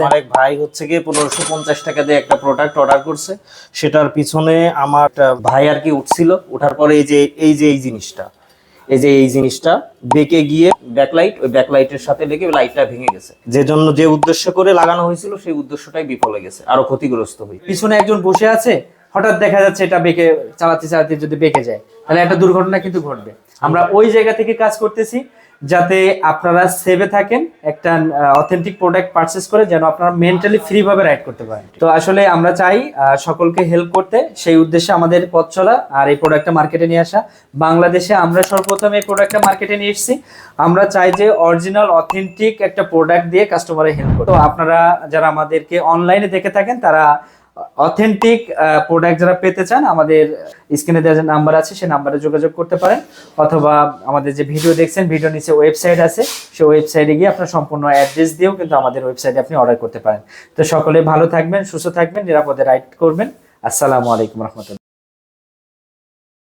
আমার এক ভাই হচ্ছে গিয়ে পনেরোশো পঞ্চাশ টাকা দিয়ে একটা প্রোডাক্ট অর্ডার করছে। সেটার পিছনে আমার ভাই আর কি উঠছিল। ওঠার পরে এই যে এই যে এই জিনিসটা, এই যে এই জিনিসটা বেঁকে গিয়ে ব্যাকলাইট ওই ব্যাকলাইটের সাথে লেগে লাইটটা ভেঙে গেছে। যে জন্য যে উদ্দেশ্য করে লাগানো হয়েছিল, সেই উদ্দেশ্যটাই বিফলে গেছে, আরও ক্ষতিগ্রস্ত হই পিছনে একজন বসে আছে, হঠাৎ দেখা যাচ্ছে এটা বেঁকে, চালাতে চালাতে যদি বেঁকে যায়, তাহলে একটা দুর্ঘটনা কিন্তু ঘটবে। আমরা ওই জায়গা থেকে কাজ করতেছি যাতে আপনারা সেভে থাকেন, একটা অথেন্টিক প্রোডাক্ট পারচেস করে যেন আপনারা মেন্টালি ফ্রি ভাবে রাইড করতে পারেন। তো আসলে আমরা চাই সকলকে হেল্প করতে। সেই উদ্দেশ্যে আমাদের পথ চলা আর এই প্রোডাক্টটা মার্কেটে নিয়ে আসা। বাংলাদেশে আমরা সর্বপ্রথম এই প্রোডাক্টটা মার্কেটে নিয়ে এসেছি। আমরা চাই যে অরিজিনাল অথেন্টিক একটা প্রোডাক্ট দিয়ে কাস্টমারের হেল্প করতে। তো আপনারা যারা আমাদেরকে অনলাইনে দেখে থাকেন, তারা অথেন্টিক প্রোডাক্ট যারা পেতে চান, আমাদের স্ক্রিনে দেওয়া যে নাম্বার আছে, সেই নাম্বারে যোগাযোগ করতে পারেন। অথবা আমাদের যে ভিডিও দেখছেন ভিডিও নিচে ওয়েবসাইট আছে, সেই ওয়েবসাইটে গিয়ে আপনার সম্পূর্ণ অ্যাড্রেস দিয়েও কিন্তু আমাদের ওয়েবসাইটে আপনি অর্ডার করতে পারেন। তো সকলে ভালো থাকবেন, সুস্থ থাকবেন, নিরাপদে রাইড করবেন। আসসালামু আলাইকুম রহমতুল্লাহ।